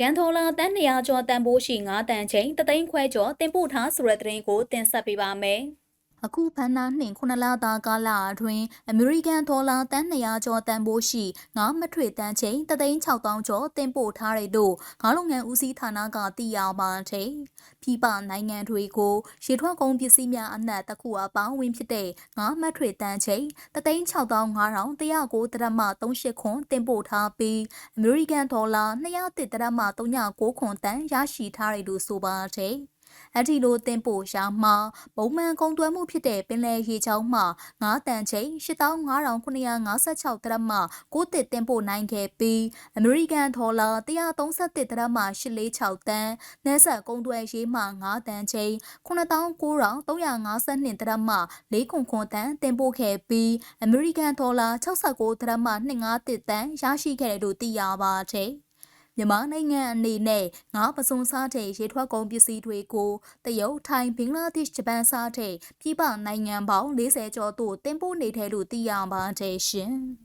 ကန်ထော်လာတန်း200ကျော်တန်ဖိုးရှိ9တန်ချိန်တသိန်းခွဲကျော်တင်ပို့ထားဆိုတဲ့သတင်းကိုတင်ဆက်ပေးပါမယ်။ အခုဖန်နာနှင့်ခုနလသားကာလအတွင်းအမေရိကန်ဒေါ်လာတန်း200ကျော်တန်ဖိုးရှိငါးမထွေတန်းချိန်တသိန်း6000ကျော်တင်ပို့ထားတဲ့တို့ငါးလုပ်ငန်းဦးစီးဌာနကသိရပါတယ်။ပြည်ပနိုင်ငံတွေကိုရေထွက်ကုန်ပစ္စည်းများအနက်တစ်ခုအပေါင်းဝင်ဖြစ်တဲ့ငါးမထွေတန်းချိန်တသိန်း6500 109တရမ38ခွန်တင်ပို့ထားပြီးအမေရိကန်ဒေါ်လာ200တရမ39ခွန်တန်ရရှိထားတယ်လို့ဆိုပါတယ်။ အဒီလိုတင်ပို့ရှာမှာပုံမှန်ကုန်သွယ်မှုဖြစ်တဲ့ပင်လယ်ရေချောင်းမှာ9တန်ချိန်85,956ဒရမကိုတစ်တင်ပို့နိုင်ခဲ့ပြီးအမေရိကန်ဒေါ်လာ131ဒရမ846တန်နယ်ဆက်ကုန်သွယ်ရေးမှာ9တန်ချိန်9,9352ဒရမ4ခွန်ခွန်တန်တင်ပို့ခဲ့ပြီးအမေရိကန်ဒေါ်လာ69ဒရမ251တန်ရရှိခဲ့တယ်လို့သိရပါတယ်။ မြန်မာနိုင်ငံအနေနဲ့ငါးပစုံစားတဲ့ရေထွက်ကုန်ပစ္စည်းတွေကိုတရုတ်ထိုင်းဘင်္ဂလားဒေ့ရှ်ဂျပန်စားတဲ့ပြည်ပနိုင်ငံပေါင်း40ကျော်သို့တင်ပို့နေတယ်လို့သိရပါတယ်ရှင်။